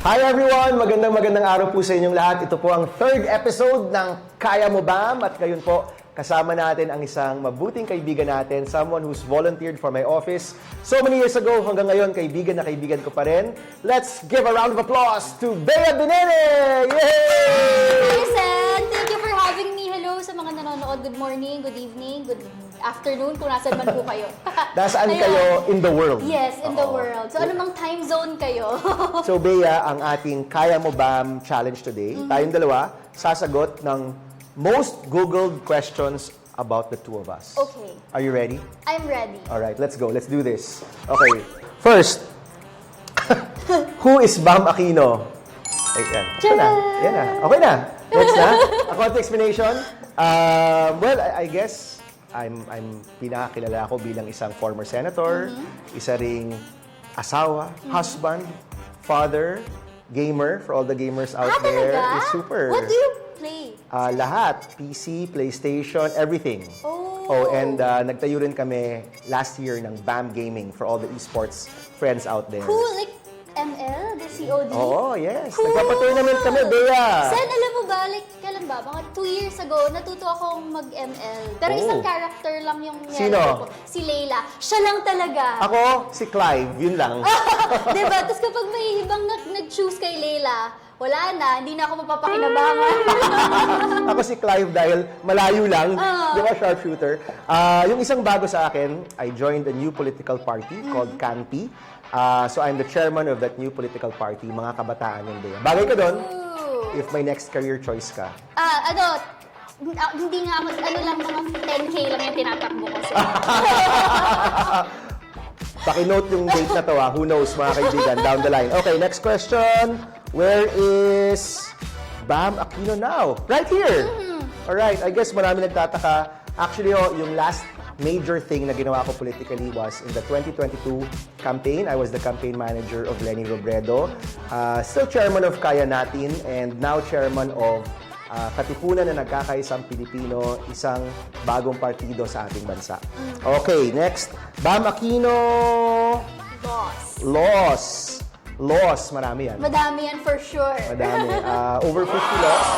Hi everyone! Magandang magandang araw po sa inyong lahat. Ito po ang third episode ng Kaya Mo Bam? At ngayon po, kasama natin ang isang mabuting kaibigan natin, someone who's volunteered for my office so many years ago. Hanggang ngayon, kaibigan na kaibigan ko pa rin. Let's give a round of applause to Bea Binene! Yay! Sa mga nanonood. Good morning, good evening, good afternoon, kung nasan man po kayo. Nasaan Ayun. kayo in the world? Yes, in the Oo. world. So, anumang time zone kayo. So Bea, ang ating Kaya Mo Bam challenge today, Mm-hmm. tayong dalawa sasagot ng most googled questions about the two of us. Okay. Are you ready? I'm ready. All right, let's go. Let's do this. Okay. First, who is Bam Aquino? Ay, yan. Ito na. Yan na. Okay na. Next na. A konti explanation. Um, well, I, I guess I'm I'm pinakakilala ko bilang isang former senator, isa ring asawa, husband, father, gamer for all the gamers out ah, there. talaga? Is super. What do you play? Ah, lahat. PC, PlayStation, everything. Oh. Oh, and uh, nagtayo rin kami last year ng BAM Gaming for all the esports friends out there. Cool, like ML, the COD? Oo, yes. Cool. Nagpapatournament kami, Bea. Sen, alam mo ba, like, kailan ba? Mga two years ago, natuto akong mag-ML. Pero Oh. isang character lang yung Sino? ko. Si Layla. Siya lang talaga. Ako, si Clive, yun lang. diba? Tapos kapag may ibang nag- nag-choose kay Layla, wala na, hindi na ako mapapakinabangan. Ako si Clive dahil malayo lang, Ah. di ba, sharpshooter. Ah, yung isang bago sa akin, I joined a new political party Mm. called CANPI. Ah, so I'm the chairman of that new political party, mga kabataan yung Bea. Bagay ka doon, if may next career choice ka. Ah, ano, ah, hindi nga ako, ano lang, mga 10K lang yung tinatakbo ko. So. Pakinote yung date na to ha. Who knows, mga kaibigan, down the line. Okay, next question. Where is Bam Aquino now? Right here. Alright, I guess marami nagtataka. Actually, oh, yung last major thing na ginawa ko politically was in the 2022 campaign. I was the campaign manager of Lenny Robredo. Uh, still chairman of Kaya Natin and now chairman of uh, Katipunan na Nagkakaisang Pilipino, isang bagong partido sa ating bansa. Okay, next. Bam Aquino, Boss. laws. Laws, marami yan. Madami yan for sure. Madami. Uh, over 50 laws,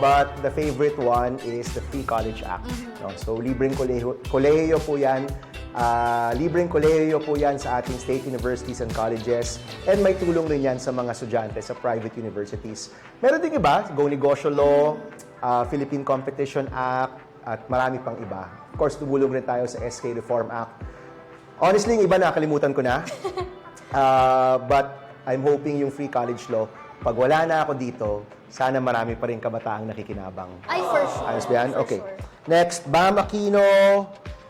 but the favorite one is the Free College Act. No? So, libreng kolehiyo, kolehiyo po yan. Ah, libreng kolehiyo po yan sa ating state universities and colleges. And may tulong rin yan sa mga estudyante sa private universities. Meron din iba, Go Negosyo Law, ah, Philippine Competition Act, at marami pang iba. Of course, tumulong rin tayo sa SK Reform Act. Honestly, yung iba nakalimutan ko na. Ah, but I'm hoping yung free college law, pag wala na ako dito, sana marami pa rin kabataang nakikinabang. Ay, for sure. Ayos ba yan? For Okay. sure. Next, Bam Aquino.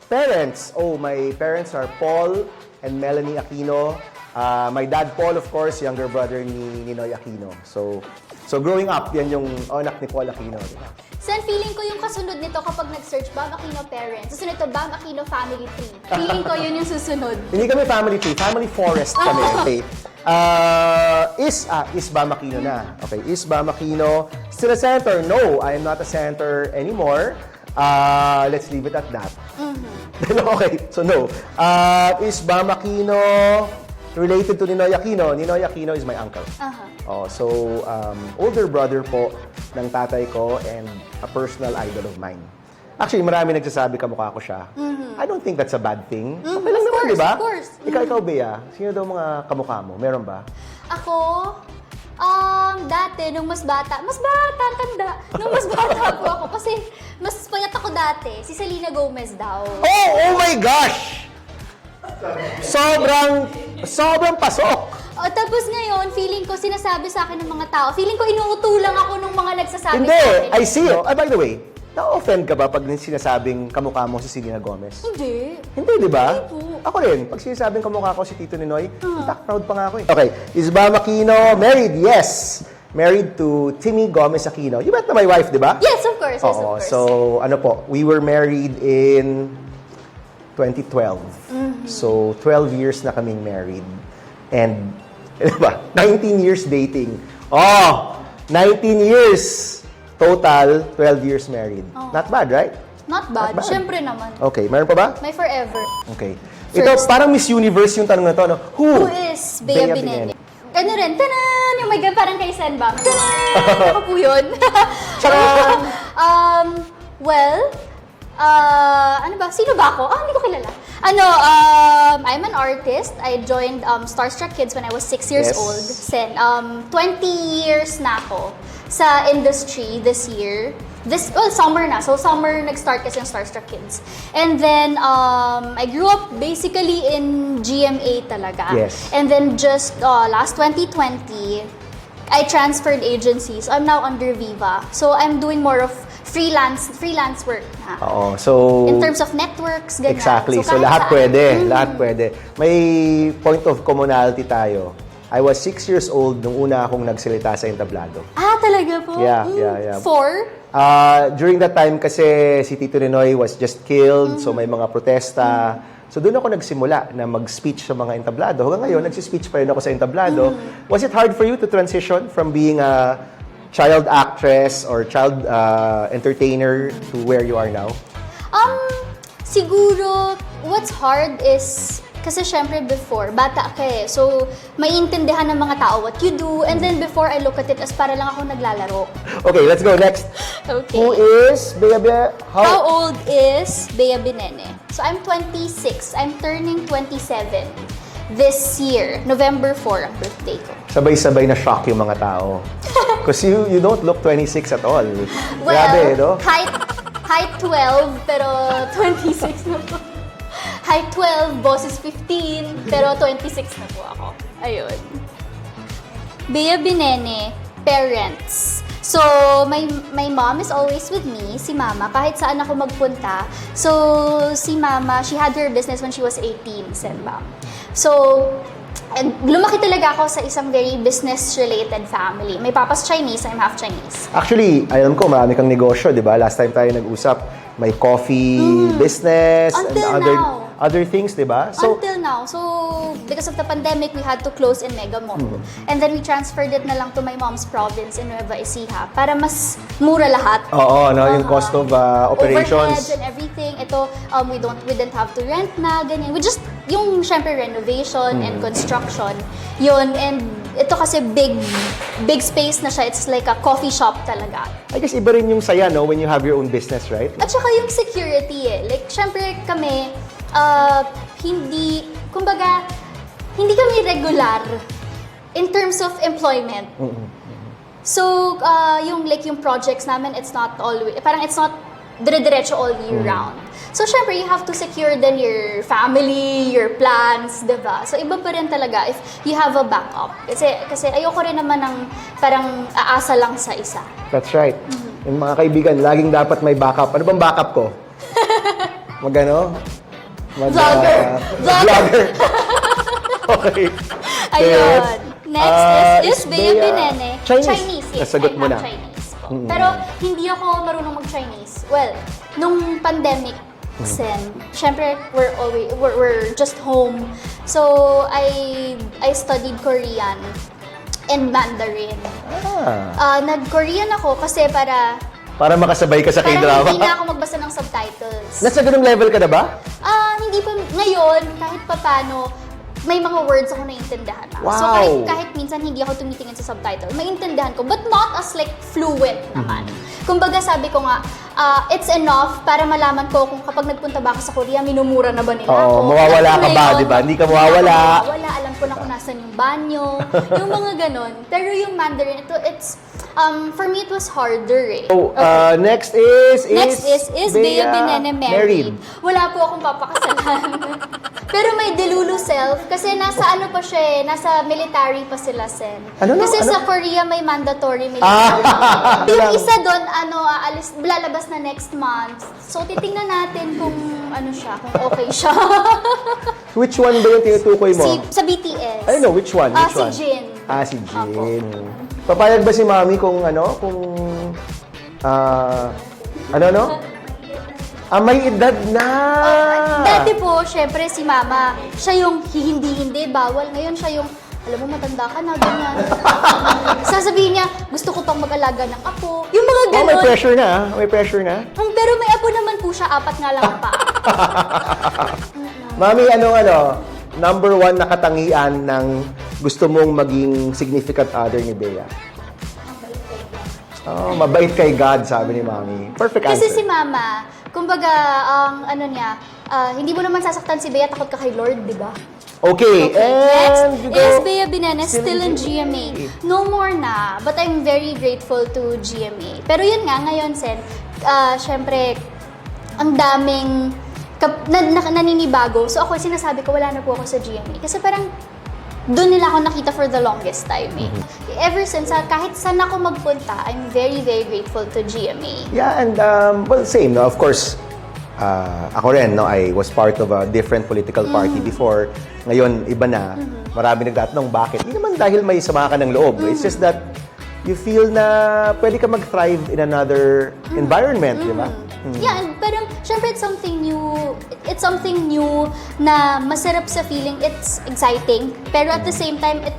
Parents. Oh, my parents are Paul and Melanie Aquino. Ah, my dad, Paul, of course, younger brother ni Ninoy Aquino. So, so growing up, yan yung anak ni Paul Aquino. di ba? Sen, feeling ko yung kasunod nito kapag nag-search Bam Aquino Parents. Susunod to Bam Aquino Family Tree. Feeling ko yun yung susunod. Hindi kami family tree, family forest kami. Okay. Uh, is, ah, is Bam Aquino na. Okay, is Bam Aquino still a senator? No, I am not a senator anymore. Uh, let's leave it at that. okay, so no. Uh, is Bam Aquino related to Ninoy Aquino? Ninoy Aquino is my uncle. Aha. Oh, so, um, older brother po ng tatay ko and a personal idol of mine. Actually, marami nagsasabi kamukha ko siya. I don't think that's a bad thing. Okay lang Mm-hmm. naman, di ba? of course. Ikaw, ikaw, Bea, sino daw mga kamukha mo? Meron ba? Ako, um, dati, nung mas bata, mas bata, tanda, nung mas bata po ako, kasi mas payat ako dati, si Selena Gomez daw. Oh, oh my gosh! Sobrang, sobrang pasok. O, tapos ngayon, feeling ko, sinasabi sa akin ng mga tao, feeling ko inuutulang ako ng mga nagsasabi Hindi, sa akin. I see. Oh, ah, by the way, na-offend ka ba pag sinasabing kamukha mo si Selena Gomez? Hindi. Hindi, di ba? Hindi po. Ako rin. Pag sinasabing kamukha ko si Tito Ninoy, uh. proud pa nga ako eh. Okay. Is Bam Aquino married? Yes. Married to Timmy Gomez Aquino. You met na my wife, di ba? Yes, of course. Yes, of Oo. course. So, ano po, we were married in 2012. Mm-hmm. So, 12 years na kaming married. And, ano ba? 19 years dating. Oh! 19 years! Total, 12 years married. Not bad, right? Not bad. Not bad. Siyempre naman. Okay, meron pa ba? May forever. Okay. Ito, First- parang Miss Universe yung tanong na to. Ano? Who? Who is Bea Bea Binene? Ano rin, tanan! Yung my God, parang kay Sen ba? Ako po yun. Charan! um, well, uh, ano ba? Sino ba ako? Ah, hindi ko kilala. Ano, um, I'm an artist. I joined um, Starstruck Kids when I was 6 years Yes. old. Sen, um, 20 years na ako sa industry this year. This, well, summer na. So, summer nag-start kasi yung Starstruck Kids. And then, um, I grew up basically in GMA talaga. Yes. And then just uh, last 2020, I transferred agencies. I'm now under Viva. So I'm doing more of freelance freelance work na. Oo. So, In terms of networks, ganyan. Exactly. So, kahit lahat saan. pwede. Mm. Lahat pwede. May point of commonality tayo. I was six years old nung una akong nagsalita sa entablado. Ah, talaga po? Yeah, Mm. yeah, yeah. Four? Uh, during that time kasi si Tito Ninoy was just killed, so may mga protesta. So doon ako nagsimula na mag-speech sa mga entablado. Hanggang ngayon, nagsi-speech pa rin ako sa entablado. Was it hard for you to transition from being a child actress or child uh, entertainer to where you are now? Um, siguro, what's hard is, kasi syempre before, bata ka eh. So, maiintindihan ng mga tao what you do. And then before, I look at it as para lang ako naglalaro. Okay, let's go next. Okay. Who is Bea Bea? How old is Bea Binene? So I'm 26. I'm turning 27 this year. November 4 ang birthday ko. Sabay-sabay na shock yung mga tao. Because you, you don't look 26 at all. Well, Grabe, no? height, height 12, pero 26 na po. Height 12, bosses 15, pero 26 na po ako. Ayun. Bea Binene, parents. So, my, my mom is always with me, si mama, kahit saan ako magpunta. So, si mama, she had her business when she was 18, Senbam. So, and lumaki talaga ako sa isang very business-related family. My papa's Chinese, I'm half Chinese. Actually, alam ko, marami kang negosyo, di ba? Last time tayo nag-usap, may coffee business Hmm. Until and other now. Other things, di ba? So, Until now. So, because of the pandemic, we had to close in Mega Mall. Mm-hmm. And then we transferred it na lang to my mom's province in Nueva Ecija para mas mura lahat. oo, no, yung cost of uh, Overheads operations. and everything. Ito, um, we don't, we didn't have to rent na, ganyan. We just, yung syempre renovation and Mm. construction, yun. And ito kasi big, big space na siya. It's like a coffee shop talaga. I guess iba rin yung saya, no, when you have your own business, right? At saka yung security eh. Like, syempre kami, uh, hindi, kumbaga, hindi kami regular in terms of employment. So, uh, yung like yung projects namin, it's not always, parang it's not dire-diretso all year round. So, syempre, you have to secure then your family, your plans, di ba? So, iba pa rin talaga if you have a backup. Kasi, kasi ayoko rin naman ng parang aasa lang sa isa. That's right. Mm-hmm. Yung mga kaibigan, laging dapat may backup. Ano bang backup ko? Magano? Mag, Vlogger. uh, Vlogger. vlogger. okay. Ayun. Next Ah, is, is Bea Bea- Binene. Chinese. yes. Nasagot I mo am na. Chinese po. Pero hindi ako marunong mag-Chinese. Well, nung pandemic, Mm. Sen, syempre, we're, always, we're, we're just home. So, I I studied Korean and Mandarin. Ah, Uh, Nag-Korean ako kasi para para makasabay ka sa para K-drama. hindi na ako magbasa ng subtitles. Nasa ganung level ka na ba? Ah, hindi pa ngayon kahit papano may mga words ako naiintindihan na. So Wow. kahit, kahit minsan hindi ako tumitingin sa subtitle, maintindihan ko but not as like fluent naman. Kumbaga sabi ko nga, ah, it's enough para malaman ko kung kapag nagpunta ba ako sa Korea, minumura na ba nila Oo, ako. mawawala Alam ko ka na ba, yun. di ba? Hindi ka Hindi mawawala. ako mawawala. Alam ko na kung nasan yung banyo. yung mga ganon. Pero yung Mandarin, ito, it's, um, for me, it was harder eh. Oh, uh, next is, is Next is, is Bea Binene married? Wala po akong papakasalan. Pero may delulu self kasi nasa ano pa siya eh, nasa military pa sila, Sen. Ano? Kasi Ano? sa Korea may mandatory military. Ah, yung isa doon, ano, aalis, lalabas na next month. So, titingnan natin kung ano siya, kung okay siya. Which one ba yung tinutukoy mo? si, sa BTS. I know, which one? Ah, Which si one? Jin. Ah, si Jin. Apo. Papayag ba si Mami kung ano, kung ah ano no? Ah, may edad na. Dati po, syempre si mama, siya yung hindi-hindi, bawal. Ngayon siya yung, alam mo, matanda ka na, ganyan. Sasabihin niya, gusto ko pang mag-alaga ng apo. Yung mga Oh, may pressure na. ah. May pressure na. Mm, pero may apo naman po siya, apat nga lang pa. Mami, ano ano? Number one na katangian ng gusto mong maging significant other ni Bea? Oh, mabait kay God, sabi ni Mami. Perfect Kasi answer. si Mama, kumbaga, ang ano niya, ah, hindi mo naman sasaktan si Bea, takot ka kay Lord, di ba? Okay, Okay, and next is Bea Binenes, Still still, in in GMA. No more na, but I'm very grateful to GMA. Pero yun nga, ngayon, Sen, ah, syempre, ang daming kap- na, na, naninibago. So ako, sinasabi ko, wala na po ako sa GMA. Kasi parang, doon nila ako nakita for the longest time eh. Ever since, ah, kahit saan ako magpunta, I'm very, very grateful to GMA. Yeah, and um, well, same, no? Of course, uh, ako rin, no? I was part of a different political party before. Ngayon, iba na. Marami nagtatanong, bakit? Hindi naman dahil may sama ka ng loob. It's just that you feel na pwede ka mag-thrive in another environment, di ba? Yeah, parang, syempre it's something new, it's something new na masarap sa feeling, it's exciting. Pero at the same time, it,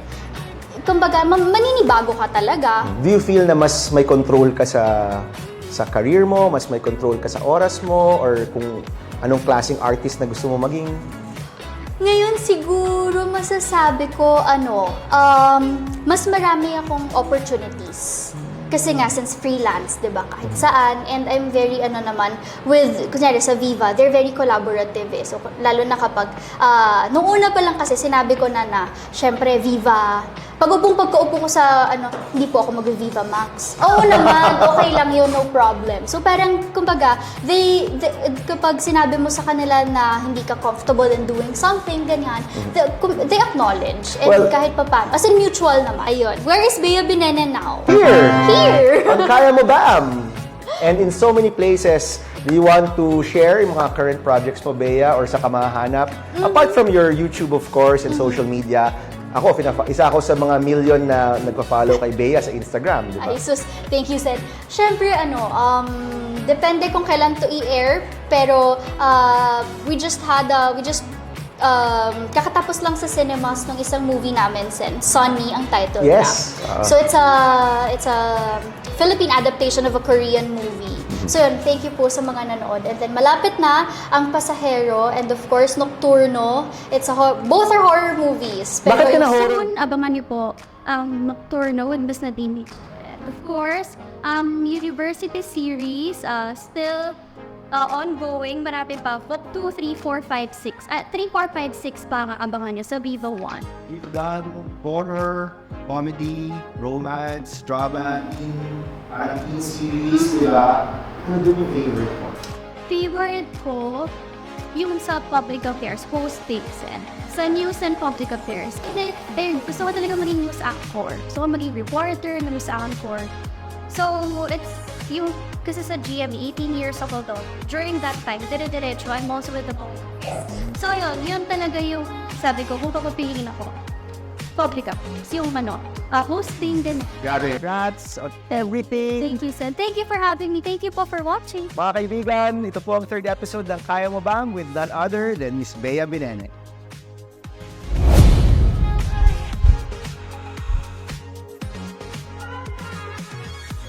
kumbaga, ma- maninibago ka talaga. Do you feel na mas may control ka sa sa career mo, mas may control ka sa oras mo, or kung anong klaseng artist na gusto mo maging? Ngayon siguro masasabi ko ano, um, mas marami akong opportunities. Kasi nga, since freelance, di ba, kahit saan, and I'm very, ano naman, with, kunyari sa Viva, they're very collaborative eh. So, lalo na kapag, ah, nung una pa lang kasi, sinabi ko na na, syempre, Viva, pag upong pagkaupo ko sa, ano, hindi po ako mag-Viva Max. Oo naman, okay lang yun, no problem. So, parang, kumbaga, they, they, kapag sinabi mo sa kanila na hindi ka comfortable in doing something, ganyan, they, kum- they acknowledge. And Well- kahit pa paano, as in mutual naman. Ayun. Where is Bea Binene now? Here! Here! Ang kaya mo ba? And in so many places, do you want to share yung mga current projects mo, Bea, or sa kamahanap? Mm-hmm. Apart from your YouTube, of course, and social media, ako, isa ako sa mga million na nagpa-follow kay Bea sa Instagram, di ba? Ay, sus, thank you, Seth. Siyempre, ano, um, depende kung kailan to i-air, pero uh, we just had, a, we just, um, kakatapos lang sa cinemas ng isang movie namin, Sen. Sunny ang title Yes. niya. Ah. So it's a, it's a Philippine adaptation of a Korean movie. Mm-hmm. So yun, thank you po sa mga nanood. And then malapit na ang Pasahero and of course Nocturno. It's a hor- both are horror movies. Bakit ka na horror? Soon, abangan niyo po ang Nocturno with Miss Nadine. And of course, um, University Series, uh, still uh, ongoing. Marami pa. Book 2, 3, 4, 5, 6. Uh, 3, 4, 5, 6 pa ang abangan niyo sa Viva 1. We've done horror, comedy, romance, drama, parang teen series, di ba? Ano doon yung favorite mo? Favorite ko, yung sa public affairs, hostings and sa news and public affairs. Kasi, ayun, gusto ko talaga maging news anchor. Gusto ko maging reporter, news anchor. So, it's yung, kasi sa GMA, 18 years ako to. During that time, dire-diretso, I'm also with the affairs. So, yun, yun talaga yung sabi ko, kung papapiliin ako, public affairs, yung ano, uh, hosting din. Got it. Congrats on everything. Thank you, Sen. Thank you for having me. Thank you po for watching. Mga kaibigan, ito po ang third episode ng Kaya Mo Bang with none other than Miss Bea Binene.